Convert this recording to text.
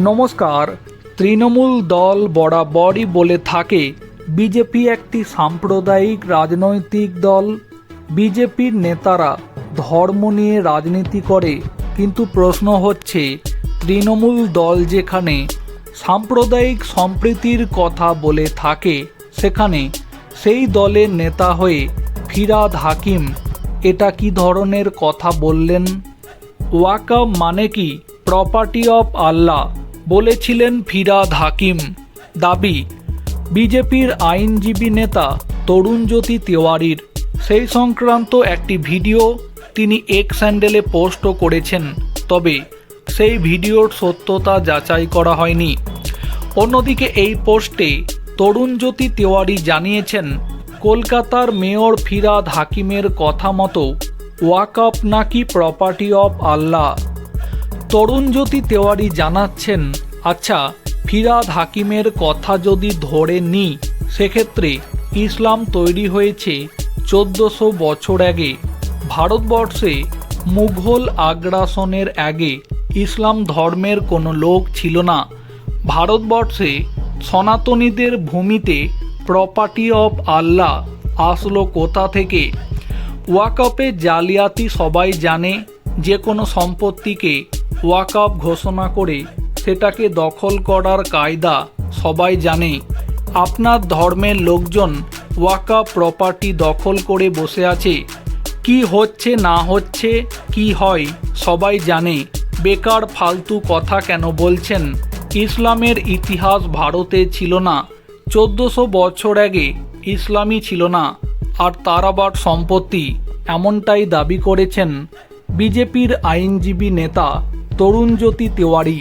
নমস্কার। তৃণমূল দল বরাবরই বলে থাকে, বিজেপি একটি সাম্প্রদায়িক রাজনৈতিক দল। বিজেপির নেতারা ধর্ম নিয়ে রাজনীতি করে, কিন্তু প্রশ্ন হচ্ছে, তৃণমূল দল যেখানে সাম্প্রদায়িক সম্প্রীতির কথা বলে থাকে, সেখানে সেই দলের নেতা হয়ে ফিরাদ হাকিম, এটা কি ধরনের কথা বললেন? ওয়াকাব মানে কি? প্রপার্টি অফ আল্লাহ বলেছিলেন ফিরাদ হাকিম। দাবি, বিজেপির আইনজীবী নেতা তরুণজ্যোতি তিওয়ারির। সেই সংক্রান্ত একটি ভিডিও তিনি এক স্যান্ডেলে পোস্টও করেছেন। তবে সেই ভিডিওর সত্যতা যাচাই করা হয়নি। অন্যদিকে এই পোস্টে তরুণজ্যোতি তিওয়ারি জানিয়েছেন, কলকাতার মেয়র ফিরাদ হাকিমের কথা মতো ওয়াকআপ নাকি প্রপার্টি অফ আল্লাহ। তরুণজ্যোতি তেওয়ারি জানাচ্ছেন আচ্ছা ফিরাদ হাকিমের কথা যদি ধরে নিই সেক্ষেত্রে ইসলাম তৈরি হয়েছে চোদ্দশো বছর আগে। ভারতবর্ষে মুঘল আগ্রাসনের আগে ইসলাম ধর্মের কোনো লোক ছিল না। ভারতবর্ষে সনাতনীদের ভূমিতে প্রপার্টি অফ আল্লাহ আসলো কোথা থেকে? ওয়াকআপে জালিয়াতি সবাই জানে, যে কোনো সম্পত্তিকে ওয়াকআপ ঘোষণা করে সেটাকে দখল করার কায়দা সবাই জানে। আপনার ধর্মের লোকজন ওয়াকআপ প্রপার্টি দখল করে বসে আছে। কি হচ্ছে, না হচ্ছে, কি হয়, সবাই জানে। বেকার ফালতু কথা কেন বলছেন? ইসলামের ইতিহাস ভারতে ছিল না। চোদ্দশো বছর আগে ইসলামই ছিল না। আর তার আবার সম্পত্তি এমনটাই দাবি করেছেন বিজেপির আইনজীবী নেতা তরুণজ্যোতি তেওয়ারি।